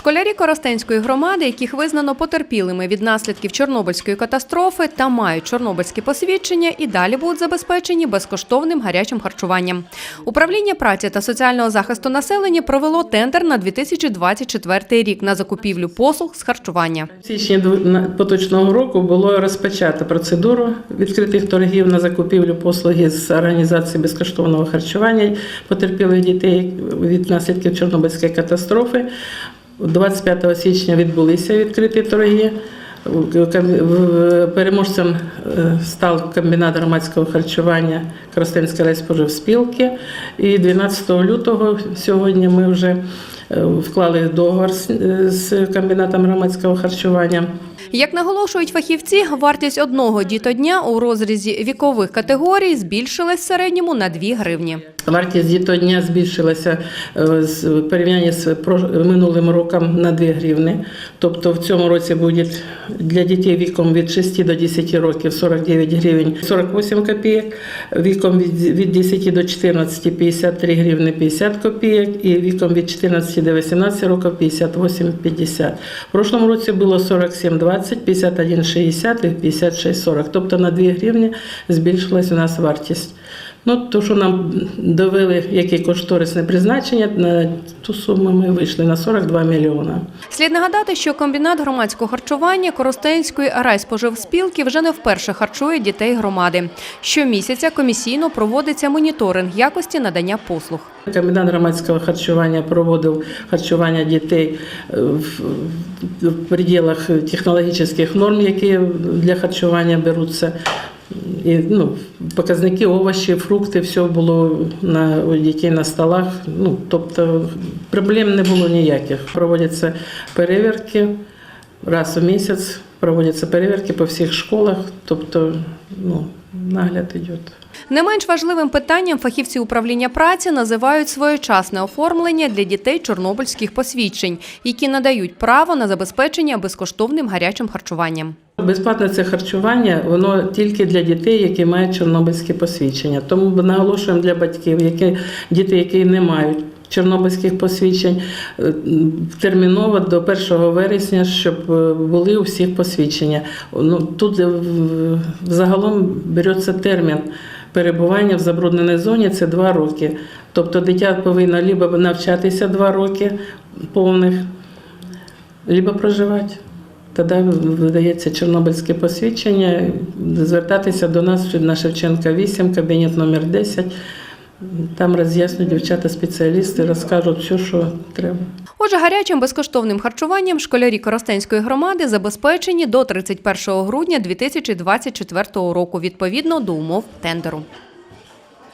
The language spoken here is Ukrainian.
Школярі Коростенської громади, яких визнано потерпілими від наслідків Чорнобильської катастрофи та мають чорнобильські посвідчення, і далі будуть забезпечені безкоштовним гарячим харчуванням. Управління праці та соціального захисту населення провело тендер на 2024 рік на закупівлю послуг з харчування. В січні поточного року було розпочато процедуру відкритих торгів на закупівлю послуги з організації безкоштовного харчування потерпілих дітей від наслідків Чорнобильської катастрофи. 25 січня відбулися відкриті торги. Переможцем е, став комбінат громадського харчування Кростенська райспоживспілки. І 12 лютого сьогодні ми вже вклали договор з- е, комбінатом громадського харчування. Як наголошують фахівці, вартість одного дітодня у розрізі вікових категорій збільшилась в середньому на 2 гривні. Вартість дітодня збільшилася е, з в порівнянні з минулим роком на 2 гривни. Тобто в цьому році буде для дітей віком від 6 до 10 років 49 гривень 48 копійок, віком від, від 10 до 14 53 гривни 50 копійок і віком від 14 до 18 років 58,50. В прошлому році було 47,20, 51,60 і 56,40. Тобто на 2 гривні збільшилась у нас вартість. Ну, то, що нам довели, яке кошторисне призначення, на ту суму ми вийшли на 42 мільйона. Слід нагадати, що комбінат громадського харчування Коростенської райспоживспілки вже не вперше харчує дітей громади. Щомісяця комісійно проводиться моніторинг якості надання послуг. Комбінат громадського харчування проводив харчування дітей е, в, в пределах технологічних норм, які для харчування беруться. І, ну, показники овочі, фрукти, все було на, дітей на столах. Ну, тобто проблем не було ніяких. Проводяться перевірки раз у місяць, проводяться перевірки по всіх школах, тобто ну, нагляд йде. Не менш важливим питанням фахівці управління праці називають своєчасне оформлення для дітей чорнобильських посвідчень, які надають право на забезпечення безкоштовним гарячим харчуванням. Безплатне це харчування, воно тільки для дітей, які мають чорнобильське посвідчення. Тому наголошуємо для батьків, які діти, які не мають чорнобильських посвідчень, е, терміново до 1 вересня, щоб е, були у всіх посвідчення. Ну тут е, загалом береться термін. Перебування в забрудненій зоні це два роки. Тобто дитя повинно либо навчатися два роки повних, либо проживати. Тоді видається Чорнобильське посвідчення, звертатися до нас на Шевченка 8, кабінет номер 10. Там роз'яснюють дівчата-спеціалісти, розкажуть все, що треба. Отже, гарячим безкоштовним харчуванням школярі Коростенської громади забезпечені до 31 грудня 2024 року відповідно до умов тендеру.